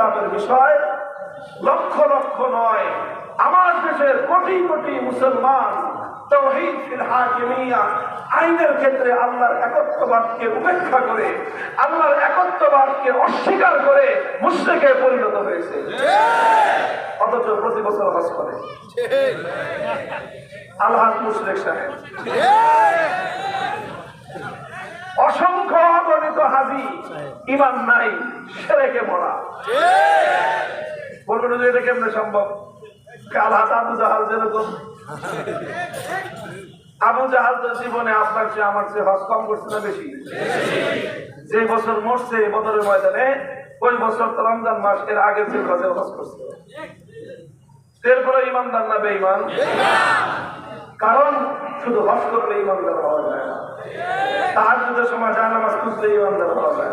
পরিতাপের বিষয় লক্ষ লক্ষ নয়। আমার দেশের কোটি কোটি মুসলমান আইনের ক্ষেত্রে আল্লাহর একত্ববাদকে উপেক্ষা করে, আল্লাহর একত্ববাদকে অস্বীকার করে মুসলিকে পরিণত হয়েছে। অথচ প্রতি বছর হজ করে। আল্লাহ মুশরিক সাহেব। অসংখ্য অগণিত হাজি ইমান নাই, সেরেকে মরা। বলবেন যে এটা কেমনে সম্ভব? আল্লাহ আবু জাহাল যেরকম আবু জাহাল তো জীবনে আপনার চেয়ে আমার চেয়ে হজ কম করছে না বেশি? যে বছর মরছে বদরের ময়দানে, ওই বছর তো রমজান মাস, এর আগের যে হজে হজ করছে। এরপরে ইমানদার না বেঈমান? কারণ শুধু হজ করলে ইমানদার না। তাহার যুদ্ধের সময় যায় নামাজ খুঁজলে ইমানদার হওয়া যায়।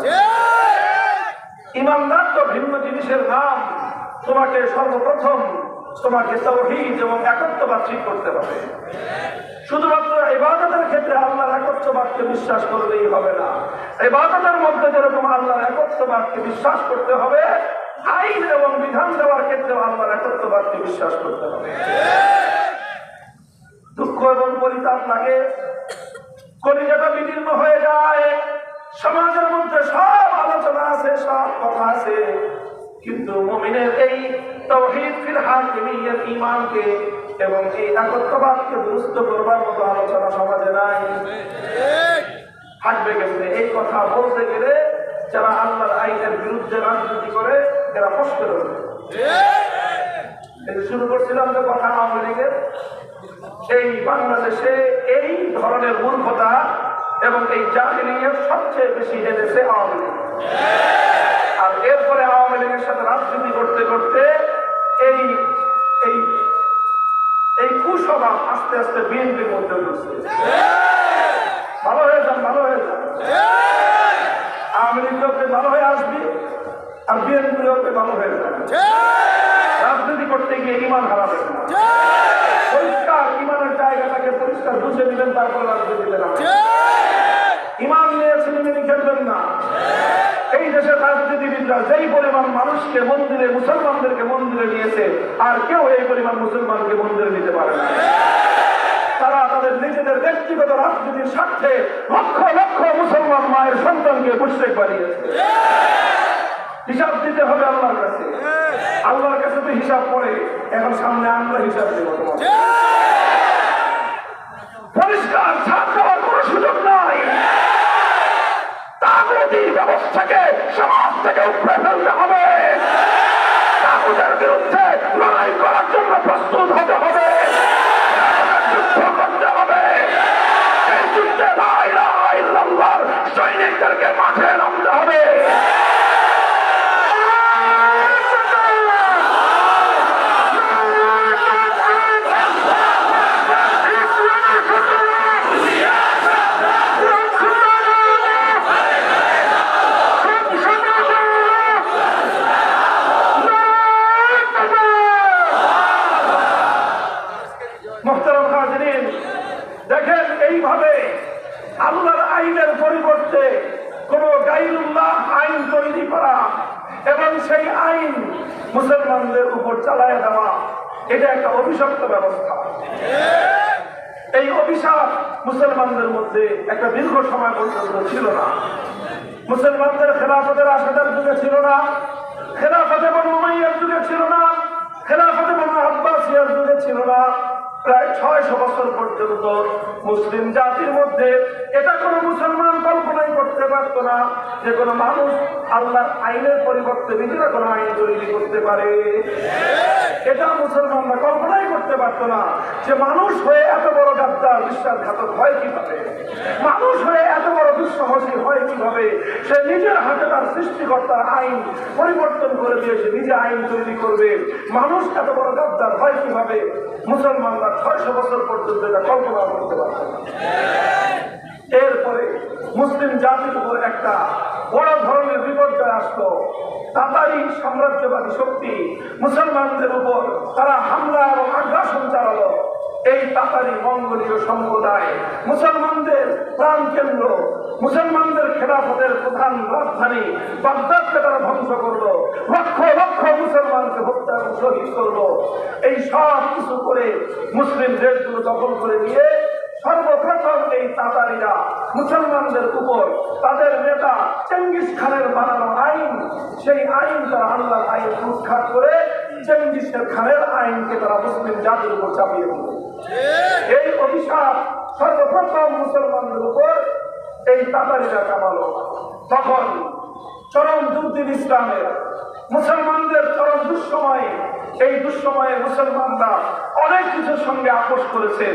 ইমানদার তো ভিন্ন জিনিসের নাম। তোমাকে সর্বপ্রথম তোমাকে তৌহিদ এবং একত্ববাদ ঠিক করতে হবে। শুধুমাত্র ইবাদতের ক্ষেত্রে আল্লাহর একত্ববাদকে বিশ্বাস করলেই হবে না। ইবাদতের মধ্যে যেরকম আল্লাহর একত্ববাদকে বিশ্বাস করতে হবে, আইন এবং বিধান দেওয়ার ক্ষেত্রে আল্লাহর একত্ববাদকে বিশ্বাস করতে হবে। দুঃখ এবং পরিতাপ লাগে। কলিজাটা বিদীর্ণ হয়ে যায়। সমাজের মধ্যে সব আলোচনা আছে, সব কথা আছে। কিন্তু মুমিনের এই তৌহিদ ফিল হাকিমিয়্যাত ঈমানকে এবং এই একত্ববাদকে দুরুস্ত করবার মতো আলোচনা সমাজে নাই। থাকবে কেমনে এই কথা বলতে গেলে যারা আল্লাহর আইনের বিরুদ্ধে রাজনীতি করে, এরা কষ্ট করবে শুরু করছিলাম যে কথা আওয়ামী লীগের এই বাংলাদেশে এই ধরনের মূর্খতা এবং এই জাহিলিয়ত সবচেয়ে বেশি এনেছে আওয়ামী লীগ। আর এরপরে আওয়ামী লীগের সাথে রাজনীতি করতে করতে এই এই এই কুস্বভাব আস্তে আস্তে বিএনপির মধ্যে ঢুকছে ভালো হয়ে যান, ভালো হয়ে যান। আওয়ামী লীগ ভালো হয়ে আসবি, আর বিএনপি ভালো হয়ে যাবে। রাজনীতি করতে গিয়ে ইমান হারাবেন পরিষ্কার ইমানের জায়গাটাকে পরিষ্কার বুঝে দিবেন তারপর রাজনীতিতে ইমান নিয়ে সিনেমিনি খেলবেন না। এই দেশের রাজনীতিবিদরা যেই পরিমাণ মানুষকে মন্দিরে, মুসলমানদেরকে মন্দিরে নিয়েছে, আর কেউ এই পরিমাণ মুসলমানকে মন্দিরে নিতে পারে না। তারা তাদের নিজেদের ব্যক্তিগত রাজনীতির স্বার্থে লক্ষ লক্ষ মুসলমান মায়ের সন্তানকে মুশ্রেক বানিয়েছে। হিসাব দিতে হবে আল্লাহর কাছে। আল্লাহর কাছে তো হিসাব পড়ে এখন সামনে আমরা হিসাব দেবো তোমাকে। পরিষ্কার ছাড় দেওয়ার কোনো সুযোগ নাই। তাগুতি ব্যবস্থাকে সমাজ থেকে উপরে ফেলতে হবে তাগুদের বিরুদ্ধে লড়াই করার জন্য প্রস্তুত হতে হবে যুদ্ধ করতে হবে এই যুদ্ধে লা ইলাহা ইল্লাল্লাহর সৈনিকদেরকে মাঠে নামতে হবে মোহতারাম হাজরিন দেখেন এইভাবে আল্লাহর আইনের পরিবর্তে কোন গাইরুল্লাহ আইন তৈরি করা এবং সেই আইন মুসলমানদের উপর চালায় দেওয়া, এটা একটা অভিশপ্ত ব্যবস্থা। এই অভিশাপ মুসলমানদের মধ্যে একটা দীর্ঘ সময় পর্যন্ত ছিল না। মুসলমানদের খেলাফতের আশাদার যুগে ছিল না, খেলাফতে বনু যুগে ছিল না, খেলাফতে বনু আব্বাসিয়ার যুগে ছিল না। প্রায় ছয়শো বছর পর্যন্ত মুসলিম জাতির মধ্যে এটা কোনো মুসলমান কল্পনাই করতে পারত না যে কোনো মানুষ আল্লাহর আইনের পরিবর্তে নিজেরা কোনো আইন তৈরি করতে পারে। এটা মুসলমানরা কল্পনাই করতে পারতো না যে মানুষ হয়ে এত বড় গাদ্দার বিশ্বাসঘাতক হয় কীভাবে? মানুষ হয়ে এত বড় দুঃসাহসী হয় কীভাবে? সে নিজের হাতে তার সৃষ্টিকর্তার আইন পরিবর্তন করে দিয়ে সে নিজে আইন তৈরি করবে। মানুষ এত বড় গাদ্দার হয় কীভাবে? মুসলমানরা ছয়শো বছর পর্যন্ত এটা কল্পনা করতে পারত না। এরপরে মুসলিম জাতির উপর একটা বড় ধরনের বিপর্যয় আসলো। তাতারি সাম্রাজ্যবাদী শক্তি মুসলমানদের উপর তারা হামলা এবং আগ্রাসন চালালো। এই তাতারি মঙ্গলীয় সম্প্রদায় মুসলমানদের প্রাণ কেন্দ্র মুসলমানদের খেলাফতের প্রধান রাজধানী বাগদাদকে তারা ধ্বংস করল। লক্ষ লক্ষ মুসলমানকে হত্যা শহীদ করল। সব কিছু করে মুসলিম দেশগুলো দখল করে নিয়ে সর্বপ্রথম এই তাতারিরা মুসলমানদের উপর তাদের নেতা চেঙ্গিস খানের বানানো আইন, সেই আইন তারা আল্লাহ আইন উৎখাত করে চেঙ্গিসের খানের আইনকে তারা মুসলিম জাতির উপর চাপিয়ে দিল। এই অভিশাপ সর্বপ্রথম মুসলমানদের উপর এই তাতারিরা কামালো তখন চরম দুর্দিন ইসলামের মুসলমানদের চরম দুঃসময়ে এই দুঃসময়ে মুসলমানরা অনেক কিছুর সঙ্গে আপোষ করেছে,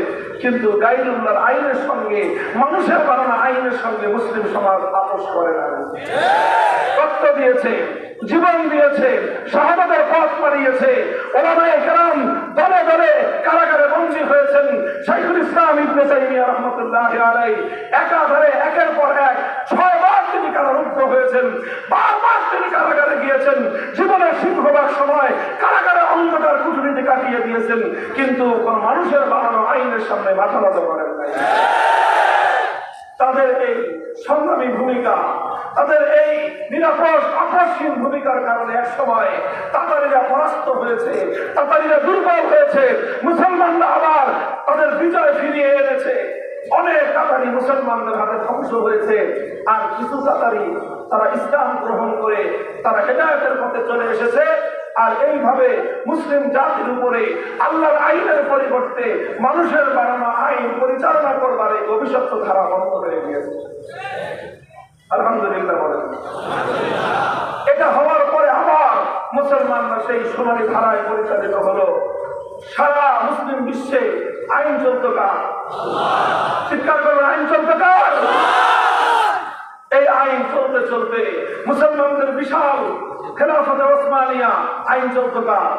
কিন্তু গাইরুল্লাহর আইনের সঙ্গে, মানুষের বানানো আইনের সঙ্গে মুসলিম সমাজ আপোষ করে না। রক্ত দিয়েছে, জীবন দিয়েছে, শাহাদাতের পথ পাড়িয়েছে ওরা দলে দলে কারাগারে হয়েছেন শাইখুল ইসলাম ইবনে তাইমিয়া একাধারে একের পর এক ছয় বার তিনি কারারুদ্ধ হয়েছেন, বারবার তিনি কারাগারে গিয়েছেন। জীবনের সিংহভাগ সময় কারাগারে অন্ধকার কুটুরিতে কাটিয়ে দিয়েছেন, কিন্তু কোন মানুষের বানানো আইনের সামনে মাথা নত করেন নাই। তাদের এই সংগ্রামী ভূমিকা তাদের এই নিরাপদ আপসহীন ভূমিকার কারণে এক সময় তাতারিরা পরাস্ত হয়েছে, তাতারিরা দুর্বল হয়েছে, মুসলমানরা আবার তাদের বিজয় ফিরিয়ে এনেছে। অনেক তাতারি মুসলমানদের হাতে ধ্বংস হয়েছে, আর কিছু তাতারি তারা ইসলাম গ্রহণ করে, তারা হেদায়তের পথে চলে এসেছে, আর এইভাবে মুসলিম জাতির উপরে আল্লাহর আইনের পরিবর্তে মানুষের বানানো আইন পরিচালনা করবার এই অভিশপ্ত ধারা বন্ধ হয়ে গিয়েছে। আলহামদুলিল্লাহ বলেন। এটা হওয়ার পরে আবার মুসলমানরা সেই সোনালী ধারায় পরিচালিত হলো সারা মুসলিম বিশ্বে আইন চলত কার? চিৎকার করবেন আইন চলত কার? এই আইন চলতে চলতে মুসলমানদের বিশাল খেলাফতে ওসমানিয়া আইন চলত কার?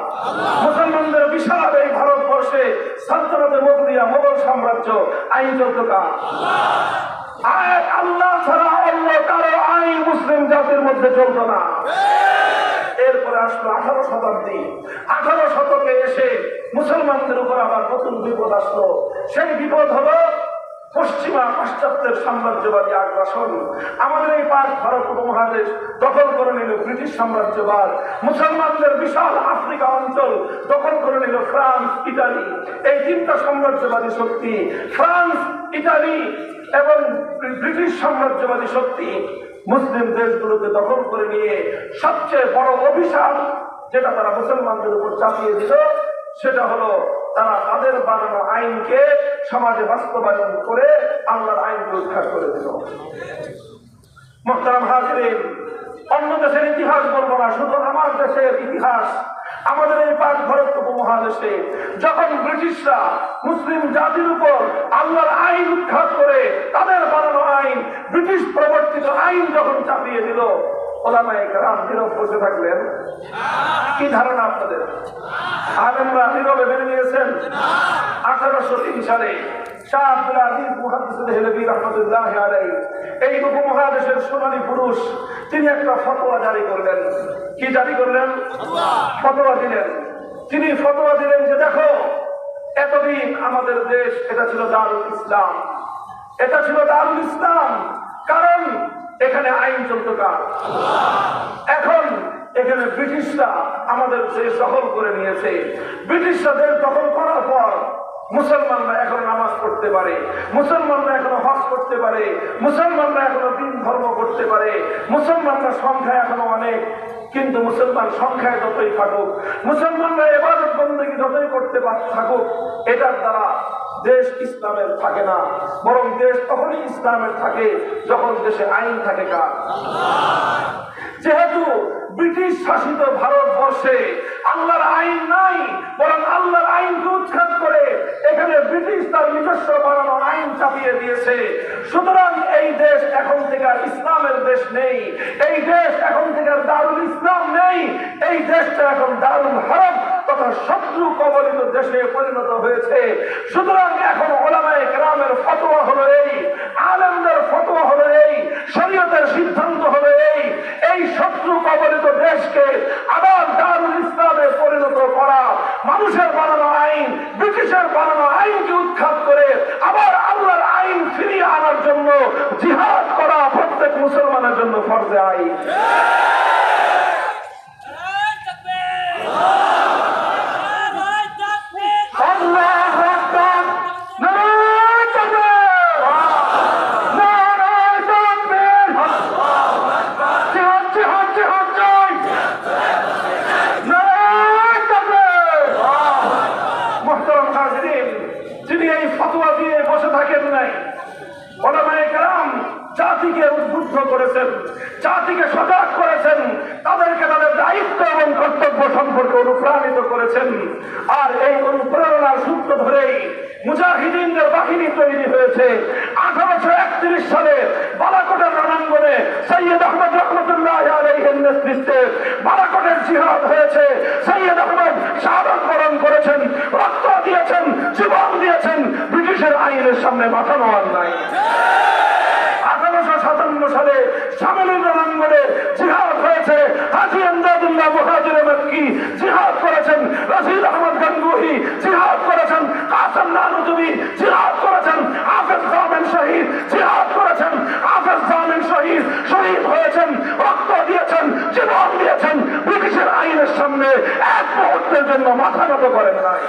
মুসলমানদের বিশাল এই ভারতবর্ষে সালতানাতে মোগলিয়া মোগল সাম্রাজ্য আইন চলত কার? আয় আল্লাহ ছাড়া মুসলিম জাতির মধ্যে না। এরপরে আসলো আঠারো শতাব্দী। আঠারো শতকে এসে মুসলমানদের উপর আবার নতুন বিপদ আসলো। সেই বিপদ পাশ্চাত্যের সাম্রাজ্যবাদী আগ্রাসন। আমাদের এই ভারত নিল ব্রিটিশ সাম্রাজ্যবাদ। মুসলমানদের বিশাল আফ্রিকা অঞ্চল দখল করে নিল ফ্রান্স, ইতালি। এই তিনটা সাম্রাজ্যবাদী শক্তি, ফ্রান্স, ইতালি এবং ব্রিটিশ সাম্রাজ্যবাদী শক্তি মুসলিম দেশগুলোকে দখল করে নিয়ে সবচেয়ে বড় অভিশাপ যেটা তারা মুসলমানদের উপর চাপিয়ে দিল, সেটা হলো তারা তাদের বানানো আইনকে সমাজে বাস্তবায়ন করে আল্লাহর আইনকে উদ্ধার করে দিল। মোহতারাম হাজরিন, অন্য দেশের ইতিহাস বলব না, শুধু আমার দেশের ইতিহাস আমাদের এই পাক ভারত উপমহাদেশে যখন ব্রিটিশরা মুসলিম জাতির উপর আল্লাহর আইন উৎখাত করে, তাদের বানানো আইন, ব্রিটিশ প্রবর্তিত আইন যখন চাপিয়ে দিল বসে থাকলেন। ধারণা আপনাদের? নীরবে মেনে নিয়েছেন আঠারোশো তিন সালে শাহ আব্দুল আজিজ মুহাদ্দিস দেহলভী রহমতুল্লাহ আলাই এই উপমহাদেশের সোনালী পুরুষ তিনি একটা ফতোয়া জারি করলেন। কি জারি করলেন? ফতোয়া দিলেন। তিনি ফতোয়া দিলেন যে দেখো এতদিন আমাদের দেশ এটা ছিল দারুল ইসলাম। এটা ছিল দারুল ইসলাম। কারণ এখানে আইন চলত কার? এখন এখানে ব্রিটিশরা আমাদের দেশ দখল করে নিয়েছে। ব্রিটিশরা দেশ দখল করার পর মুসলমানরা এখন নামাজ পড়তে পারে, মুসলমানরা এখনও হজ করতে পারে, মুসলমানরা এখনও দিন ধর্ম করতে পারে, মুসলমানরা সংখ্যা এখনও অনেক, কিন্তু মুসলমান সংখ্যায় যতই থাকুক, মুসলমানরা এবার বন্দী যতই করতে থাকুক, এটার দ্বারা দেশ ইসলামের থাকে না, বরং দেশ তখনই ইসলামের থাকে যখন দেশে আইন থাকে কার। যেহেতু ব্রিটিশ শাসিত ভারতবর্ষে আল্লাহর আইন নাই, বরং আল্লাহর আইনকে উৎখাত করে এখানে ব্রিটিশ তার নিজস্ব বানানো আইন চাপিয়ে দিয়েছে। সুতরাং এই দেশ এখন থেকে আর ইসলামের দেশ নেই, এই দেশ এখন থেকে আর দারুল ইসলাম নেই, এই দেশটা এখন দারুল হারব তথা শত্রু কবলিত দেশে পরিণত হয়েছে। সুতরাং এখন ওলামায়ে গ্রামের ফতোয়া হলো এই ফতোয়া হলো এই, শরীয়তের সিদ্ধান্ত হলো এই এই শত্রু কবলিত দেশকে আবার দারুল ইসলামে পরিণত করা, মানুষের বানানো আইন, ব্রিটিশের বানানো আইনকে উৎখাত করে আবার আল্লাহর আইন ফিরিয়ে আনার জন্য জিহাদ করা প্রত্যেক মুসলমানের জন্য ফরজে আইন। করেছেন। আর এই অনুপ্রেরণার সূত্র ধরেই মুজাহিদিনদের বাহিনী তৈরি হয়েছে। আঠারোশো একত্রিশ সালে বালাকোটের রণাঙ্গনে সৈয়দ আহমদ রহমতুল্লাহ আলাইহের নেতৃত্বে বালাকোটের জিহাদ হয়েছে। সৈয়দ আহমদ শাহাদত বরণ করেছেন, রক্ত দিয়েছেন, জীবন দিয়েছেন, ব্রিটিশের আইনের সামনে মাথা নোয়ার নাই আঠারোশো সাতান্ন সালে সামিলুর রণাঙ্গনে জিহাদ হয়েছে হাজি আমদাদুল্লাহ মুহাজির মক্কি জিহাদ রশিদ আহমদ গঙ্গুহি জিহাদ করেছেন, কাসেম নানুজুবি জিহাদ করেছেন শহীদ জিহাদ করেছেন, হাফেজ জামিন শহীদ শহীদ হয়েছেন, রক্ত দিয়েছেন, জীবন দিয়েছেন, ব্রিটিশের আইনের সামনে এক মুহূর্তের জন্য মাথা নত করেন নাই।